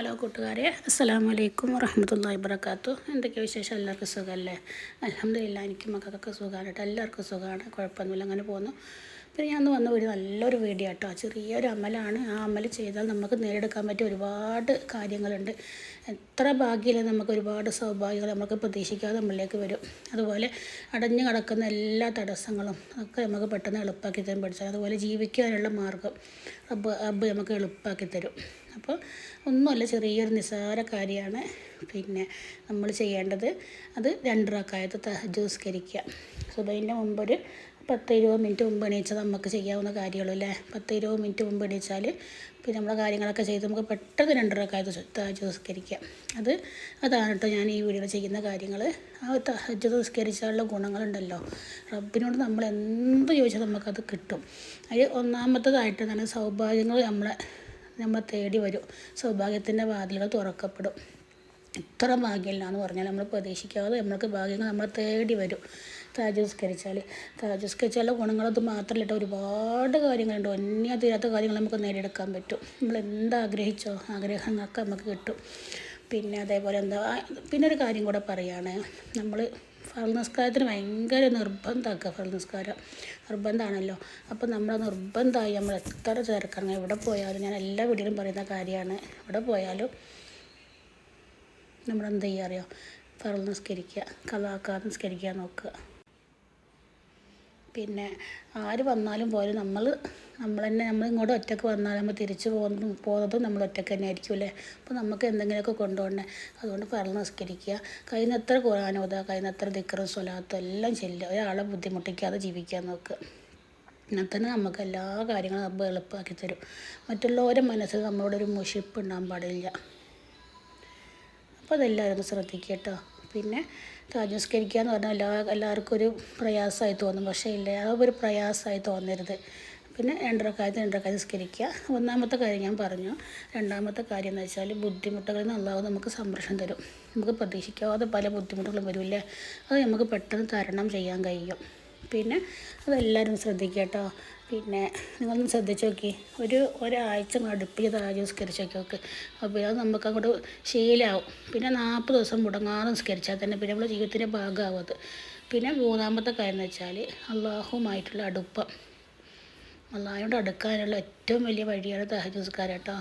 Hello കൂട്ടുകാരെ അസ്സാം വലൈക്കും വറഹമത്തല്ലാ വാബർക്കാത്തു എന്തൊക്കെയാണ് വിശേഷം? എല്ലാവർക്കും സുഖമല്ലേ? അലഹമില്ല എനിക്ക് മക്കൾക്കൊക്കെ സുഖമാണ് എല്ലാവർക്കും സുഖമാണ്. കുഴപ്പമൊന്നുമില്ല. അങ്ങനെ പോകുന്നു. പിന്നെ ഞാൻ വന്ന ഒരു നല്ലൊരു വീഡിയോ കേട്ടോ ചെറിയൊരു അമലാണ്. ആ അമൽ ചെയ്താൽ നമുക്ക് നേടിയെടുക്കാൻ പറ്റിയ ഒരുപാട് കാര്യങ്ങളുണ്ട്. എത്ര ഭാഗ്യമില്ല നമുക്ക് ഒരുപാട് സൗഭാഗ്യങ്ങൾ നമുക്ക് പ്രതീക്ഷിക്കാതെ നമ്മളിലേക്ക് വരും. അതുപോലെ അടഞ്ഞു കിടക്കുന്ന എല്ലാ തടസ്സങ്ങളും ഒക്കെ നമുക്ക് പെട്ടെന്ന് എളുപ്പമാക്കി തരും പഠിച്ചാൽ. അതുപോലെ ജീവിക്കാനുള്ള മാർഗം റബ്ബ് റബ്ബ് നമുക്ക് എളുപ്പമാക്കി തരും. അപ്പോൾ ഒന്നുമല്ല ചെറിയൊരു നിസ്സാര കാര്യമാണ്. പിന്നെ നമ്മൾ ചെയ്യേണ്ടത് അത് രണ്ട് റക്കായത്ത് തഹജുസ്കരിക്കുക സുബൈന്റെ മുമ്പൊരു പത്ത് ഇരുപത് മിനിറ്റ് മുമ്പ് എണീച്ചാൽ നമുക്ക് ചെയ്യാവുന്ന കാര്യമുള്ളൂ അല്ലേ? പത്ത് ഇരുപത് മിനിറ്റ് മുമ്പ് എണീച്ചാൽ പിന്നെ നമ്മളെ കാര്യങ്ങളൊക്കെ ചെയ്ത് നമുക്ക് പെട്ടെന്ന് രണ്ടരക്കായത് തഹജുസ്കരിക്കാം അത് അതാണ് കേട്ടോ ഞാൻ ഈ വീഡിയോയിൽ ചെയ്യുന്ന കാര്യങ്ങൾ ആ തഹജ് നിസ്കരിച്ചാലുള്ള ഗുണങ്ങളുണ്ടല്ലോ. റബ്ബിനോട് നമ്മൾ എന്ത് ചോദിച്ചാൽ നമുക്കത് കിട്ടും. അതിൽ ഒന്നാമത്തതായിട്ട് തന്നെ സൗഭാഗ്യങ്ങൾ നമ്മളെ നമ്മളെ തേടി വരും. സൗഭാഗ്യത്തിന്റെ വാതിലുകൾ തുറക്കപ്പെടും. ഇത്ര ഭാഗ്യമില്ല എന്ന് പറഞ്ഞാൽ നമ്മൾ പ്രതീക്ഷിക്കാതെ നമ്മൾക്ക് ഭാഗ്യങ്ങൾ നമ്മൾ തേടി വരും. താജസ്കരിച്ചാൽ. താജുസ്കരിച്ചാലുള്ള ഗുണങ്ങളത് മാത്രമല്ല ഒരുപാട് കാര്യങ്ങളുണ്ട്. ഒന്നേ തീരാത്ത കാര്യങ്ങൾ നമുക്ക് നേടിയെടുക്കാൻ പറ്റും. നമ്മൾ എന്താഗ്രഹിച്ചോ ആഗ്രഹങ്ങളൊക്കെ നമുക്ക് കിട്ടും. പിന്നെ അതേപോലെ എന്താ പിന്നെ ഒരു കാര്യം കൂടെ പറയുകയാണ് നമ്മൾ ഫൽ നിസ്കാരത്തിന് ഭയങ്കര നിർബന്ധമാക്കുക ഫൽ നിസ്കാരം. നിർബന്ധമാണല്ലോ. അപ്പോൾ നമ്മൾ നിർബന്ധമായി നമ്മൾ എത്ര ചേർക്കണം എവിടെ പോയാലും ഞാൻ എല്ലാ വീട്ടിലും പറയുന്ന കാര്യമാണ്. എവിടെ പോയാലും നമ്മൾ എന്ത് ചെയ്യുക അറിയോ ഫറൽ നിസ്കരിക്കുക കഥാക്കാർ നിസ്കരിക്കാൻ നോക്കുക പിന്നെ ആര് വന്നാലും പോലും നമ്മൾ നമ്മൾ തന്നെ നമ്മൾ ഇങ്ങോട്ട് ഒറ്റയ്ക്ക് വന്നാൽ നമ്മൾ തിരിച്ച് പോകുന്നു പോകുന്നതും നമ്മൾ ഒറ്റയ്ക്ക് തന്നെ ആയിരിക്കും അല്ലേ? അപ്പോൾ നമുക്ക് എന്തെങ്കിലുമൊക്കെ കൊണ്ടുപോകണേ അതുകൊണ്ട് പറഞ്ഞ് നിസ്കരിക്കുക കഴിയുന്നത്ര ഖുറാനോദ കഴിയുന്നത്ര ദിക്കറും സ്വലാത്തും എല്ലാം ചെല്ലുക ഒരാളെ ബുദ്ധിമുട്ടിക്കാതെ ജീവിക്കാൻ നോക്കുക എന്നാൽ തന്നെ നമുക്ക് എല്ലാ കാര്യങ്ങളും നമ്മൾ എളുപ്പമാക്കി തരും. മറ്റുള്ളവരുടെ മനസ്സിൽ നമ്മളോടൊരു മുഷിപ്പ് ഉണ്ടാകാൻ പാടില്ല. അപ്പോൾ അതെല്ലാവരും ഒന്ന് ശ്രദ്ധിക്കുക കേട്ടോ. പിന്നെ താജസ്കരിക്കുക എന്ന് പറഞ്ഞാൽ എല്ലാ എല്ലാവർക്കും ഒരു പ്രയാസമായി തോന്നും. പക്ഷേ ഇല്ല ഒരു പ്രയാസമായി തോന്നരുത്. പിന്നെ രണ്ടരക്കാലത്ത് രണ്ടരക്കാലത്ത് നിസ്കരിക്കുക. ഒന്നാമത്തെ കാര്യം ഞാൻ പറഞ്ഞു. രണ്ടാമത്തെ കാര്യം എന്ന് വെച്ചാൽ ബുദ്ധിമുട്ടുകളിൽ നിന്ന് നമുക്ക് സംരക്ഷണം തരും. നമുക്ക് പ്രതീക്ഷിക്കാതെ പല ബുദ്ധിമുട്ടുകളും വരില്ലേ? അത് നമുക്ക് പെട്ടെന്ന് തരണം ചെയ്യാൻ കഴിയും. പിന്നെ അതെല്ലാവരും ശ്രദ്ധിക്കുക കേട്ടോ. പിന്നെ നിങ്ങളൊന്ന് ശ്രദ്ധിച്ച് നോക്കി. ഒരു ഒരാഴ്ച അടുപ്പിൽ താജ് നിസ്കരിച്ച് നോക്കി അപ്പോൾ അത് നമുക്ക് അങ്ങോട്ട് ശീലമാവും പിന്നെ നാൽപ്പത് ദിവസം മുടങ്ങാതെ നിസ്കരിച്ചാൽ തന്നെ പിന്നെ നമ്മുടെ ജീവിതത്തിന്റെ ഭാഗമാവും അത്. പിന്നെ മൂന്നാമത്തെ കാര്യം എന്ന് വെച്ചാൽ അള്ളാഹുമായിട്ടുള്ള അടുപ്പം. അള്ളാഹിനോട് അടുക്കാനുള്ള ഏറ്റവും വലിയ വഴിയാണ് തഹജ് നിസ്കാരം കേട്ടോ.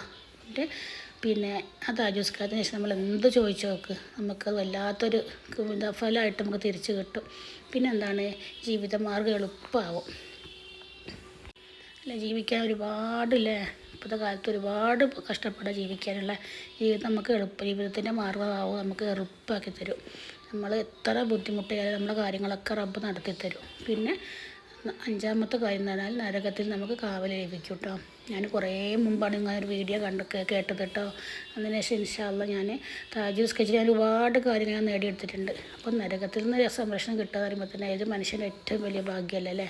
പിന്നെ ആ താജ് നിസ്കാരത്തിന് ശേഷം നമ്മൾ എന്ത് ചോദിച്ചു നോക്ക്? നമുക്ക് വല്ലാത്തൊരു ഫലമായിട്ട് നമുക്ക് തിരിച്ചു കിട്ടും. പിന്നെ എന്താണ്? ജീവിതമാർഗം എളുപ്പമാവും. അല്ല? ജീവിക്കാൻ ഒരുപാടില്ലേ ഇപ്പോഴത്തെ കാലത്ത് ഒരുപാട് കഷ്ടപ്പെടാൻ ജീവിക്കാനുള്ള. ജീവിതം നമുക്ക് എളുപ്പം ജീവിതത്തിന്റെ മാർഗമാവും നമുക്ക് എളുപ്പമാക്കി തരും. നമ്മൾ എത്ര ബുദ്ധിമുട്ടിയാലും നമ്മുടെ കാര്യങ്ങളൊക്കെ റബ്ബ് നടത്തി തരും പിന്നെ അഞ്ചാമത്തെ കാര്യം എന്ന് പറഞ്ഞാൽ നരകത്തിൽ നമുക്ക് കാവൽ ലഭിക്കും കേട്ടോ. ഞാൻ കുറേ മുമ്പാണ് ഇങ്ങനെ ഒരു വീഡിയോ കണ്ട കേട്ടത് കേട്ടോ. അതിന് ശേഷം ഇൻഷാല്ല ഞാൻ താജ് സ്കെച്ച് ഞാൻ ഒരുപാട് കാര്യങ്ങൾ ഞാൻ നേടിയെടുത്തിട്ടുണ്ട്. അപ്പം നരകത്തിൽ നിന്ന് സംരക്ഷണം കിട്ടുക പറയുമ്പോൾ തന്നെ ഏത് മനുഷ്യന്റെ ഏറ്റവും വലിയ ഭാഗ്യമല്ലേ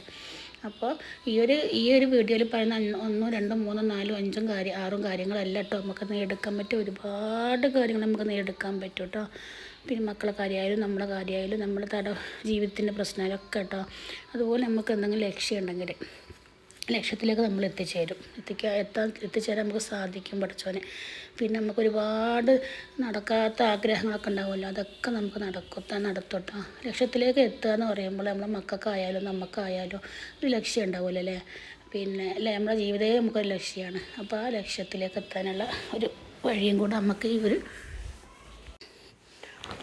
അപ്പോൾ ഈ ഒരു ഈ ഒരു വീഡിയോയിൽ പറയുന്ന ഒന്നും രണ്ടും മൂന്നും നാലും അഞ്ചും കാര്യം ആറും കാര്യങ്ങളല്ല കേട്ടോ. നമുക്ക് നേടിയെടുക്കാൻ പറ്റും ഒരുപാട് കാര്യങ്ങൾ നമുക്ക് നേടിയെടുക്കാൻ പറ്റും കേട്ടോ. പിന്നെ മക്കളെ കാര്യമായാലും നമ്മളെ കാര്യമായാലും നമ്മുടെ തട ജീവിതത്തിന്റെ പ്രശ്നങ്ങളൊക്കെ കേട്ടോ. അതുപോലെ നമുക്ക് എന്തെങ്കിലും ലക്ഷ്യം ഉണ്ടെങ്കിൽ ലക്ഷ്യത്തിലേക്ക് നമ്മൾ എത്തിച്ചേരും. എത്തിക്കാൻ എത്താൻ എത്തിച്ചേരാൻ നമുക്ക് സാധിക്കും പഠിച്ചോനെ പിന്നെ നമുക്ക് ഒരുപാട് നടക്കാത്ത ആഗ്രഹങ്ങളൊക്കെ ഉണ്ടാവുമല്ലോ. അതൊക്കെ നമുക്ക് നടക്കത്ത നടത്തോട്ടോ. ലക്ഷ്യത്തിലേക്ക് എത്തുക എന്ന് പറയുമ്പോൾ നമ്മളെ മക്കൾക്കായാലും നമുക്കായാലും ഒരു ലക്ഷ്യം ഉണ്ടാവുമല്ലോ അല്ലേ? പിന്നെ അല്ലേ? നമ്മുടെ ജീവിതമേ നമുക്കൊരു ലക്ഷ്യമാണ്. അപ്പോൾ ആ ലക്ഷ്യത്തിലേക്ക് എത്താനുള്ള ഒരു വഴിയും കൂടെ നമുക്ക് ഈ ഒരു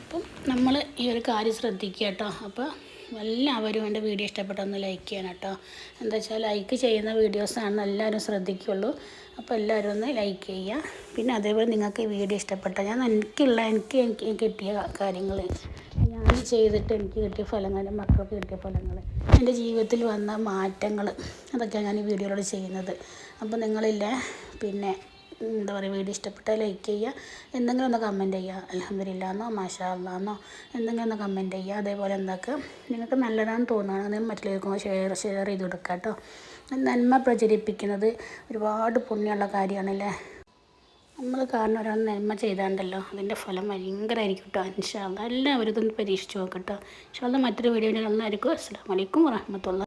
അപ്പം നമ്മൾ ഈ ഒരു കാര്യം ശ്രദ്ധിക്കുക കേട്ടോ. അപ്പോൾ എല്ലാവരും എന്റെ വീഡിയോ ഇഷ്ടപ്പെട്ടൊന്ന് ലൈക്ക് ചെയ്യണം കേട്ടോ. എന്താ വെച്ചാൽ ലൈക്ക് ചെയ്യുന്ന വീഡിയോസാണ് എല്ലാവരും ശ്രദ്ധിക്കുള്ളൂ. അപ്പോൾ എല്ലാവരും ഒന്ന് ലൈക്ക് ചെയ്യുക. പിന്നെ അതേപോലെ നിങ്ങൾക്ക് ഈ വീഡിയോ ഇഷ്ടപ്പെട്ട ഞാൻ എനിക്കുള്ള എനിക്ക് എനിക്ക് കിട്ടിയ കാര്യങ്ങൾ ഞാൻ ചെയ്തിട്ട് എനിക്ക് കിട്ടിയ ഫലങ്ങൾ മക്കൾക്ക് കിട്ടിയ ഫലങ്ങൾ എന്റെ ജീവിതത്തിൽ വന്ന മാറ്റങ്ങൾ അതൊക്കെയാണ് ഞാൻ ഈ വീഡിയോയിലൂടെ ചെയ്യുന്നത്. അപ്പോൾ നിങ്ങളില്ലേ പിന്നെ എന്താ പറയുക വീഡിയോ ഇഷ്ടപ്പെട്ടാൽ ലൈക്ക് ചെയ്യുക. എന്തെങ്കിലും ഒന്ന് കമന്റ് ചെയ്യുക. അലഹമ്മദില്ലാന്നോ മാഷാ അല്ലാന്നോ എന്തെങ്കിലും ഒന്ന് കമന്റ് ചെയ്യുക. അതേപോലെ എന്താക്കുക? നിങ്ങൾക്ക് നല്ലതാണെന്ന് തോന്നുകയാണെങ്കിൽ മറ്റുള്ളവർക്കും ഷെയർ ഷെയർ ചെയ്ത് കൊടുക്കുക കേട്ടോ. നന്മ പ്രചരിപ്പിക്കുന്നത് ഒരുപാട് പുണ്യമുള്ള കാര്യമാണല്ലേ? നമ്മൾ കാരണം ഒരാൾ നന്മ ചെയ്താണ്ടല്ലോ. അതിന്റെ ഫലം ഭയങ്കരമായിരിക്കും കേട്ടോ. ഇൻഷാല്ല എല്ലാവരും ഇതൊന്ന് പരീക്ഷിച്ച് നോക്കട്ടോ ഇൻഷാല്ല മറ്റൊരു വീഡിയോ എല്ലാവർക്കും അസ്സാം വലൈക്കും വറഹമത്തുള്ള